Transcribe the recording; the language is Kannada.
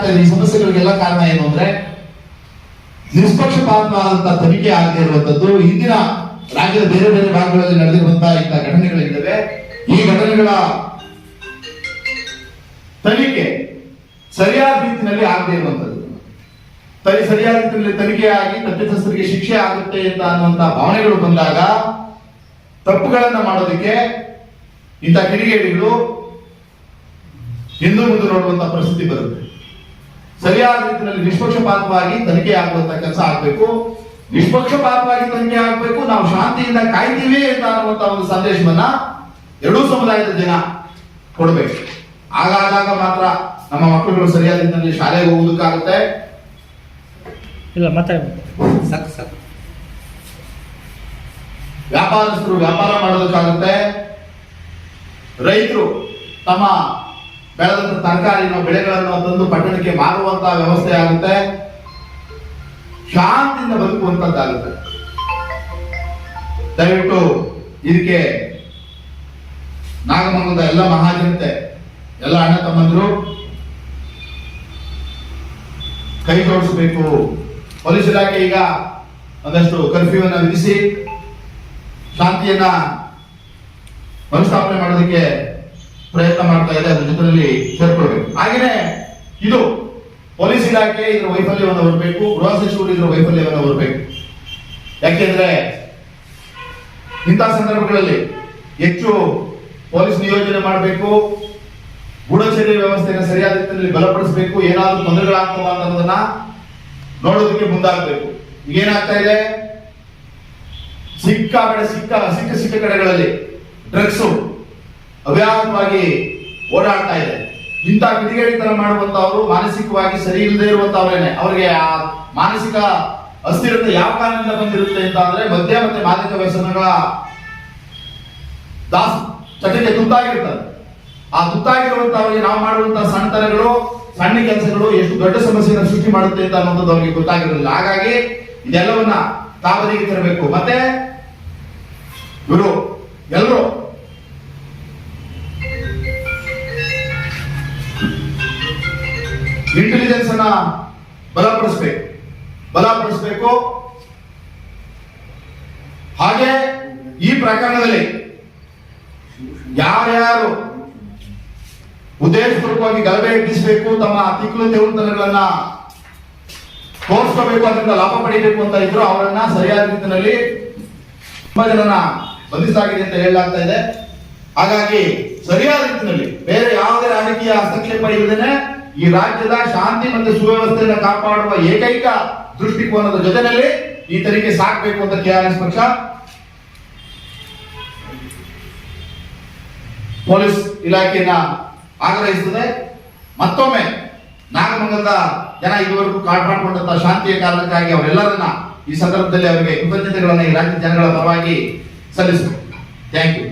ಆಗ್ತಾ ಇದೆ ಈ ಸಮಸ್ಯೆಗಳಿಗೆಲ್ಲ ಕಾರಣ ಏನು ಅಂದ್ರೆ ನಿಷ್ಪಕ್ಷಪಾತವಾದಂತ ತನಿಖೆ ಆಗದೆ ಇರುವಂತದ್ದು ಹಿಂದಿನ ರಾಜ್ಯದ ಬೇರೆ ಬೇರೆ ಭಾಗಗಳಲ್ಲಿ ನಡೆದಿರುವಂತಹ ಇಂತಹ ಘಟನೆಗಳಿದ್ದಾವೆ. ಈ ಘಟನೆಗಳ ತನಿಖೆ ಸರಿಯಾದ ರೀತಿಯಲ್ಲಿ ಆಗದೆ ಇರುವಂತದ್ದು. ತನಿ ಸರಿಯಾದ ರೀತಿಯಲ್ಲಿ ತನಿಖೆ ಆಗಿ ತಪ್ಪಿತಸ್ಥರಿಗೆ ಶಿಕ್ಷೆ ಆಗುತ್ತೆ ಅಂತ ಅನ್ನುವಂತಹ ಭಾವನೆಗಳು ಬಂದಾಗ ತಪ್ಪುಗಳನ್ನ ಮಾಡೋದಕ್ಕೆ ಇಂಥ ಕಿಡಿಗೇಡಿಗಳು ಹಿಂದೂ ಮುಂದೆ ನೋಡುವಂತಹ ಪರಿಸ್ಥಿತಿ ಬರುತ್ತೆ. ಸರಿಯಾದ ರೀತಿಯಲ್ಲಿ ನಿಷ್ಪಕ್ಷಪಾತವಾಗಿ ತನಿಖೆ ಆಗುವಂತ ಕೆಲಸ ಆಗಬೇಕು. ನಿಷ್ಪಕ್ಷಪಾತವಾಗಿ ತನಿಖೆ ಆಗಬೇಕು. ನಾವು ಶಾಂತಿಯಿಂದ ಕಾಯ್ತೀವಿ ಅಂತ ಅನ್ನುವಂತ ಒಂದು ಸಂದೇಶವನ್ನ ಎರಡೂ ಸಮುದಾಯದ ಜನ ಕೊಡಬೇಕು. ಆಗಾದಾಗ ಮಾತ್ರ ನಮ್ಮ ಮಕ್ಕಳುಗಳು ಸರಿಯಾದ ರೀತಿಯಲ್ಲಿ ಶಾಲೆಗೆ ಹೋಗುವುದಕ್ಕಾಗುತ್ತೆ. ಇಲ್ಲ ಮತ್ತೆ ಸಾಕು ಸಾಕು. ವ್ಯಾಪಾರಸ್ಥರು ವ್ಯಾಪಾರ ಮಾಡೋದಕ್ಕಾಗುತ್ತೆ. ರೈತರು ತಮ್ಮ ಬೆಳೆದಂತ ತರಕಾರಿನ ಬೆಳೆಗಳನ್ನು ತಂದು ಪಟ್ಟಣಕ್ಕೆ ಮಾರುವಂತ ವ್ಯವಸ್ಥೆ ಆಗುತ್ತೆ. ಶಾಂತಿಯಿಂದ ಬದುಕುವಂತದ್ದಾಗುತ್ತೆ ದಯವಿಟ್ಟು ಇದಕ್ಕೆ ನಾಗಮಂಗಲದ ಎಲ್ಲ ಮಹಾಜನತೆ, ಎಲ್ಲ ಅಣ್ಣ ತಮ್ಮಂದರು ಕೈ ಜೋಡಿಸಬೇಕು. ಪೊಲೀಸ್ ಇಲಾಖೆ ಈಗ ಒಂದಷ್ಟು ಕರ್ಫ್ಯೂ ಅನ್ನ ವಿಧಿಸಿ ಶಾಂತಿಯನ್ನ ಮರುಸ್ಥಾಪನೆ ಮಾಡೋದಕ್ಕೆ ಪ್ರಯತ್ನ ಮಾಡ್ತಾ ಇದೆ, ಅದ್ರ ಜೊತೆಯಲ್ಲಿ ಸೇರ್ಕೊಳ್ಬೇಕು. ಹಾಗೇನೆ ಇದು ಪೊಲೀಸ್ ಇಲಾಖೆ ಇದರ ವೈಫಲ್ಯವನ್ನು ಬರಬೇಕು ಗೃಹ ಸಚಿವರು ಇದರ ವೈಫಲ್ಯವನ್ನು ಬರಬೇಕು ಯಾಕೆಂದ್ರೆ ಇಂತಹ ಸಂದರ್ಭಗಳಲ್ಲಿ ಹೆಚ್ಚು ಪೊಲೀಸ್ ನಿಯೋಜನೆ ಮಾಡಬೇಕು, ಗೂಢಚರ್ಯ ವ್ಯವಸ್ಥೆಯನ್ನು ಸರಿಯಾದ ರೀತಿಯಲ್ಲಿ ಬಲಪಡಿಸಬೇಕು, ಏನಾದರೂ ತೊಂದರೆಗಳಾಗ್ತವ ಅನ್ನೋದನ್ನ ನೋಡೋದಕ್ಕೆ ಮುಂದಾಗಬೇಕು. ಏನಾಗ್ತಾ ಇದೆ? ಕಡೆ ಸಿಕ್ಕ ಸಿಕ್ಕ ಸಿಕ್ಕ ಕಡೆಗಳಲ್ಲಿ ಡ್ರಗ್ಸ್. ಅವ್ಯಾಹತವಾಗಿ ಓಡಾಡ್ತಾ ಇದೆ. ಇಂಥ ಕಿಡಿಗೇಡಿತನ ಮಾಡುವಂತವರು ಮಾನಸಿಕವಾಗಿ ಸರಿ ಇಲ್ಲದೆ ಇರುವಂತವರೇನೆ ಅವರಿಗೆ ಆ ಮಾನಸಿಕ ಅಸ್ಥಿರತೆ ಯಾವ ಕಾರಣದಿಂದ ಬಂದಿರುತ್ತೆ ಅಂತ ಅಂದ್ರೆ ಮದ್ಯ ಮತ್ತೆ ಮಾದಕ ವ್ಯಸನಗಳ ದಾಸ್ ಚಟಕ್ಕೆ ತುತ್ತಾಗಿರ್ತಾರೆ ಆ ತುತ್ತಾಗಿರುವಂತವರಿಗೆ ನಾವು ಮಾಡುವಂತಹ ಸಣ್ಣತನಗಳು ಸಣ್ಣ ಕೆಲಸಗಳು ಎಷ್ಟು ದೊಡ್ಡ ಸಮಸ್ಯೆಯನ್ನು ಸೃಷ್ಟಿ ಮಾಡುತ್ತೆ ಅಂತ ಅನ್ನೋದು ಅವರಿಗೆ ಗೊತ್ತಾಗಿರಲಿಲ್ಲ ಹಾಗಾಗಿ ಇದೆಲ್ಲವನ್ನ ತಾವರಿಗೆ ತರಬೇಕು. ಮತ್ತೆ ಇವರು ಇಂಟೆಲಿಜೆನ್ಸ್ ಅನ್ನ ಬಲಪಡಿಸಬೇಕು. ಬಲಪಡಿಸಬೇಕು. ಹಾಗೆ ಈ ಪ್ರಕರಣದಲ್ಲಿ ಯಾರ್ಯಾರು ಉದ್ದೇಶಪೂರ್ವಕವಾಗಿ ಗಲಭೆ ಇಟ್ಟಿಸಬೇಕು ತಮ್ಮ ಅತಿಕೃತ ತೆವಳುತನಗಳನ್ನ ತೋರಿಸ್ಕೋಬೇಕು, ಅದರಿಂದ ಲಾಭ ಪಡಿಬೇಕು ಅಂತ ಇದ್ರು ಅವರನ್ನ ಸರಿಯಾದ ರೀತಿಯಲ್ಲಿ ತುಂಬಾ ಜನನ ಬಂಧಿಸಲಾಗಿದೆ ಅಂತ ಹೇಳಲಾಗ್ತಾ ಇದೆ. ಹಾಗಾಗಿ ಸರಿಯಾದ ರೀತಿಯಲ್ಲಿ ಬೇರೆ ಯಾವುದೇ ರಾಜಕೀಯ ಹಸ್ತಕ್ಷೇಪ ಇಲ್ಲದೇನೆ ಈ ರಾಜ್ಯದ ಶಾಂತಿ ಮತ್ತು ಸುವ್ಯವಸ್ಥೆಯನ್ನು ಕಾಪಾಡುವ ಏಕೈಕ ದೃಷ್ಟಿಕೋನದ ಜೊತೆಯಲ್ಲಿ ಈ ತನಿಖೆ ಸಾಕಬೇಕು ಅಂತ ಕೆಆರ್ಎಸ್ ಪಕ್ಷ. ಪೊಲೀಸ್ ಇಲಾಖೆಯನ್ನ ಆಗ್ರಹಿಸುತ್ತದೆ. ಮತ್ತೊಮ್ಮೆ ನಾಗಮಂಗಲದ ಜನ ಇದುವರೆಗೂ ಕಾಪಾಡಿಕೊಂಡಂತ ಶಾಂತಿಯ ಕಾರಣಕ್ಕಾಗಿ ಅವರೆಲ್ಲರನ್ನ ಈ ಸಂದರ್ಭದಲ್ಲಿ ಅವರಿಗೆ ಕೃತಜ್ಞತೆಗಳನ್ನ ಈ ರಾಜ್ಯ ಜನಗಳ ಪರವಾಗಿ ಸಲ್ಲಿಸಬೇಕು ಥ್ಯಾಂಕ್ ಯು